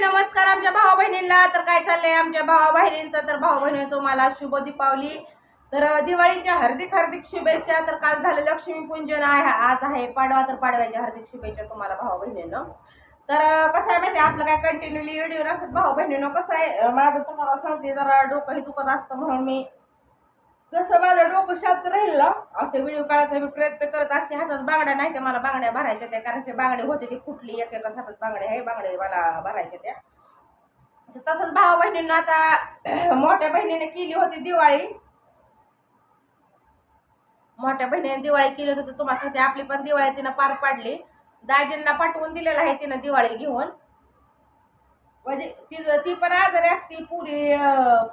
नमस्कार आमच्या भावा बहिणींना तर काय चाललंय? आमच्या भावा बहिणींचं तर भाऊ बहिणी तुम्हाला शुभ दीपावली. तर दिवाळीच्या हार्दिक हार्दिक शुभेच्छा. तर काल झालं लक्ष्मीपूजन. आहे आज आहे पाडवा. तर पाडव्याच्या हार्दिक शुभेच्छा तुम्हाला भाऊ बहिणींना तर कसं आहे माहिती आपलं काय कंटिन्युअली व्हिडिओ नसत. भाऊ बहिणीनं कसं आहे? माझं तुम्हाला सांगते जरा डोकंही दुखत असतं म्हणून मी जसं माझं डोकं शांत राहील ना असं व्हिडिओ काढायचा मी प्रयत्न करत असते. हातात बांगड्या नाही त्या मला बांगड्या भरायच्या त्या कारण की बांगडे होते ती फुटली एक एका हातात बांगड्या आहे बांगडे मला भरायच्या त्या. तसंच भाऊ बहिणींना आता मोठ्या बहिणीने केली होती दिवाळी. मोठ्या बहिणीने दिवाळी केली होती तर तुम्हाला सध्या आपली पण दिवाळी तिनं पार पाडली. दाजींना पाठवून दिलेलं आहे तिनं दिवाळी घेऊन. म्हणजे ती ती पण आजारी असती पुरी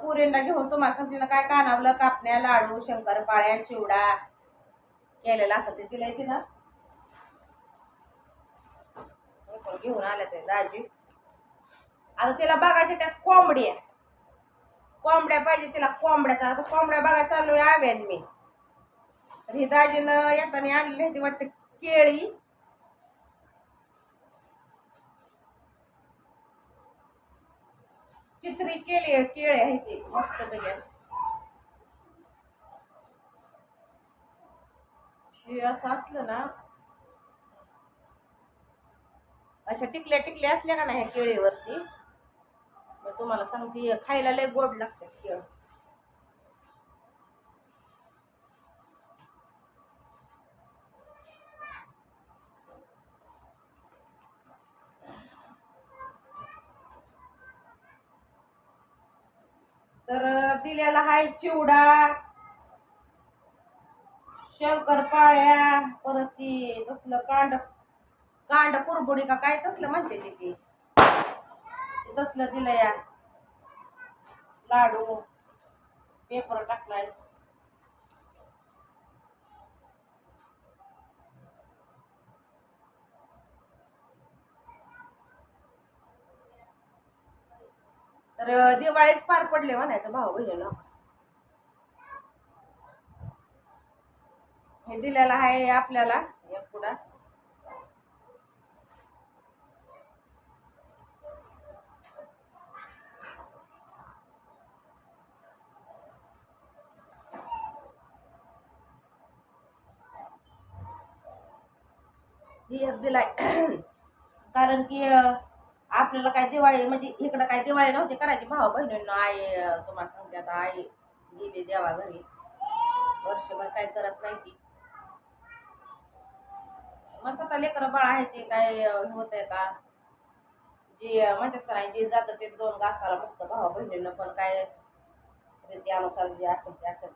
पुरींना घेऊन तुम्हाला सांगते तिला काय कानावलं कापण्या लाडू शंकरपाळ्या चिवडा केलेला असं ते तिला तिनं. घेऊन आल्या ते दाजी. आता तिला बघायच्या त्या कोंबड्या. कोंबड्या पाहिजे तिला कोंबड्याचा. आता कोंबड्या बघायला चालू आहे आव्यान मी. तर ही दाजीनं येताना आणलेली होती वाटतं केळी. चित्री केली केळे आहे ती. मस्त पैकी हे असं असलं ना अच्छा टिकल्या टिकल्या असल्या का नाही ह्या केळीवरती? मग तुम्हाला सांगते खायला लय गोड लागतात केळ. तर दिलेला हाय चिवडा शंकरपाळ्या परत ती तसलं कांड कांड कुरबुडी का काय तसलं म्हणते ते तसलं दिलं या लाडू पेपर टाकलाय. तर दिवाळीच पार पडले हो म्हणायचं भाऊ बहिणीला. हे दिलेलं आहे आपल्याला एक पुढा ही एक दिलाय. कारण की आपल्याला काय दिवाळी म्हणजे इकडं काय दिवाळी नव्हती करायची भाऊ बहिणींना आई तुम्हाला सांगते आता आई गेली देवा घरी. वर्षभर काय करत नाही ती. मस्त आता लेकरं बाळ आहे ते काय होत आहे का? जे म्हणतात का नाही जे जातं ते दोन घासाला मुक्त भाऊ बहिणींना पण काय रीतीनुसार जे असेल ते असेल.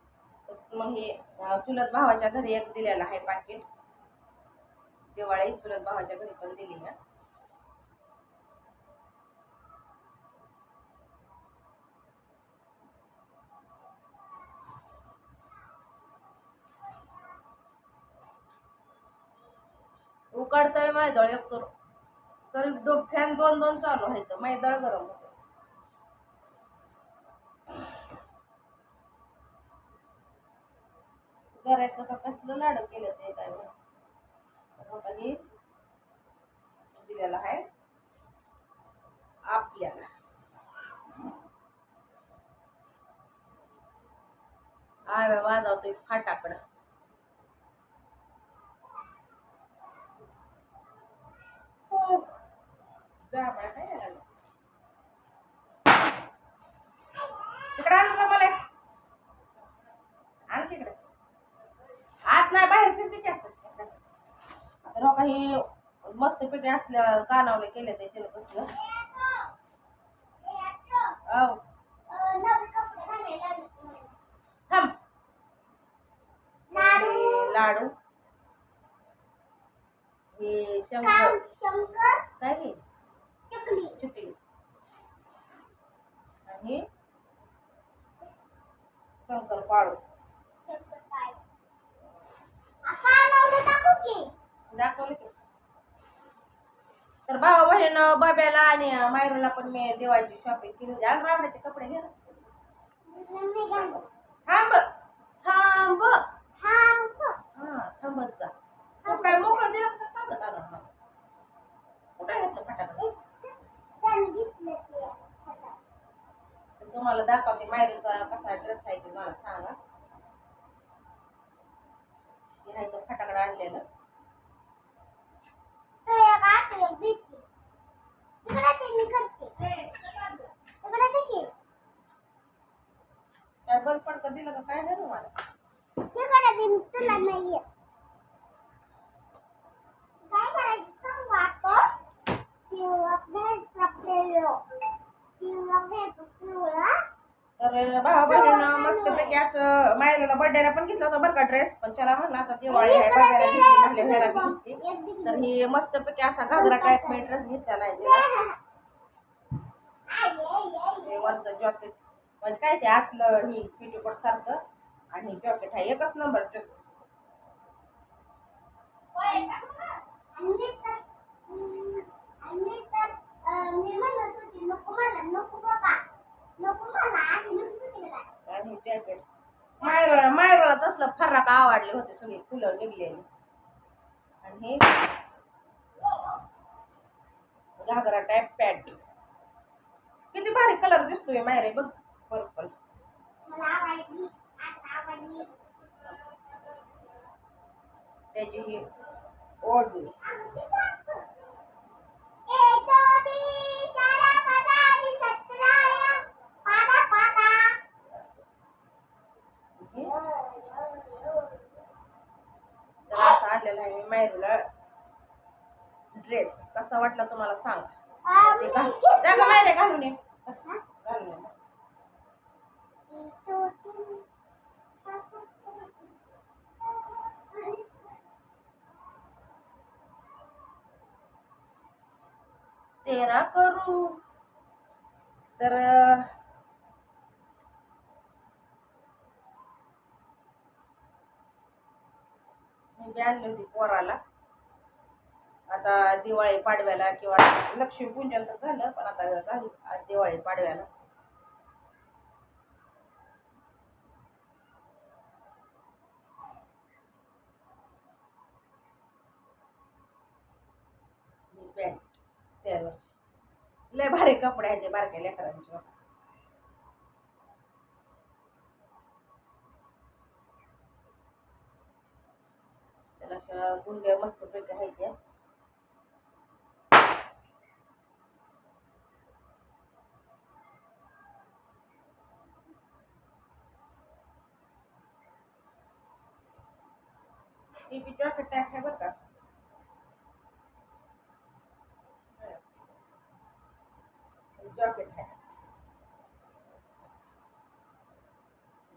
तसं मग हे चुलत भावाच्या घरी एक दिलेलं आहे पाकिट दिवाळी चुलत भावाच्या घरी पण दिली ना उकडतंय मैदळ एक तर तरी दोन फॅन दोन दोन चालू आहेत. मैदळ गरम होतं करायचं का कसलं लाडू केलं ते काय माहीत. हे आहे. आपल्याला. आव्या वाजवतोय फाटाकडं हो. जा बाळा, काय झालं? तिकडं आण ना मला आण तिकडे. आत नाही बाहेर फिरते की असं. आता लोक ही मस्त पैकी असल्या कानावले केले ते तिला तसलं. औ थांब. हे लाडू हे शंकर? काय हे? चुकली. आणि संकल्प पाळू दाखवलं की. तर भावा बहीण बाब्याला आणि मायरूला पण मी देवाची शॉपिंग केली होती. आणि बाबड्याचे कपडे घे थांब थांब. थांब. हा थांबत जा. काय मोकळं दिलं तर थांबत आलं कुठे घेतलं फटाक? तुम्हाला दाखवते मायरूचा कसा ड्रेस आहे ते मला सांगा. हे आहे तो फटाकडा आणलेलं. काय बल्ब पडकं दिलं का? काय नाही तुम्हाला तुला नाही तर भावा बहिणीनं मस्तपैकी असं मायला बर्थडेला पण घेतला होता बरं का ड्रेस पण चला म्हणलं आता दिवाळी आहे बघायला घेतली म्हणले व्हायला घेतली. तर ही मस्तपैकी असा घागरा टाईप मी ड्रेस घेतला नाही तिला. वरचं जॉकेट म्हणजे काय ते आतलं ही पेटीकोट सारखं आणि जॉकेट हा एकच नंबर ड्रेस मी म्हणत होती नको मला नको बाबा नको मला मायरोळा आणि असलं मायरोला फराक आवडले होते सगळे फुलं निघलेली. आणि हे घागरा टाईप पॅन्ट किती भारी कलर दिसतोय मायरे बघ पर्पल त्याची ही ओढणी एक दोन तीन चार पाच आणि सतरा पादा पादा हे तर असं आणलेलं आहे मी मायरूला ड्रेस कसा वाटला तुम्हाला? सांगा. ते घाल जा गं मायरे घालून ये. घालून ये. तेरा करू तर मी आणली होती पोराला. आता दिवाळी पाडव्याला किंवा लक्ष्मीपूजन तर झालं पण आता घालू आज दिवाळी पाडव्याला. पॅन्ट त्यावरची लय भारी कपडे आहेत ते बारक्या लेकरांचे. गुंड्या मस्त पैकी आहेत त्या. जॉकेट टाईप आहे बरं का. जॉकेट आहे.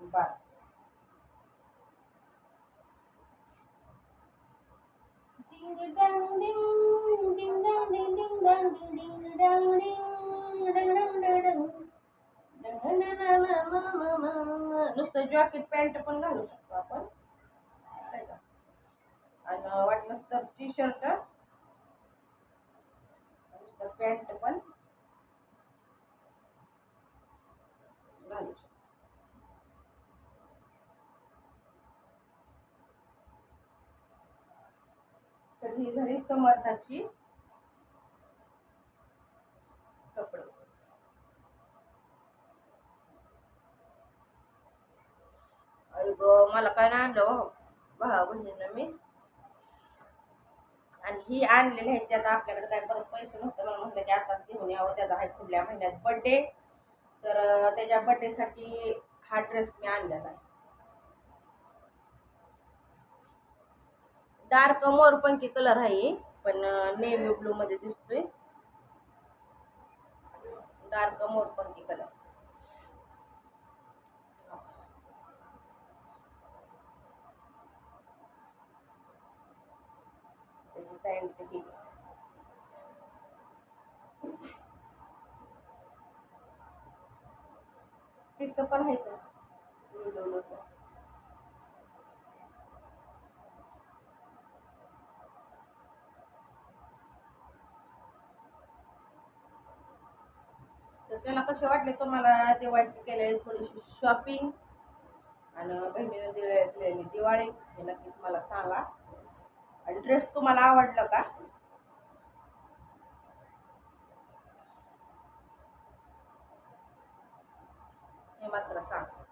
बस नुसतं जॉकेट पॅन्ट पण घालू शकतो आपण. आणि वाटलंच तर टी शर्ट नुसतं पॅन्ट पण घालू शकतो ही झाली समर्थाची कपडे. गं, मला काय नाही आणलं हो भावा बहिणीनं मी. आणि ही आणलेली आहे त्याचा आपल्याकडे काय परत पैसे नव्हते मला म्हटलं की आताच घेऊन यावं त्याचा आहे पुढल्या महिन्यात बड्डे तर त्याच्या बड्डेसाठी हा ड्रेस मी आणलेला आहे. डार्क मोरपंखी कलर आहे पण नेव्ही ब्लू मध्ये दिसतोय. डार्क मोरपंखी कलर. त्याची पॅन्ट ही पिस पण आहेत त्याला कसे वाटले तुम्हाला दिवाळीची केलेली थोडीशी शॉपिंग आणि बहिणीने दिलेली दिवाळी हे नक्कीच मला सांगा. आणि ड्रेस तुम्हाला आवडलं का? हे मात्र सांग.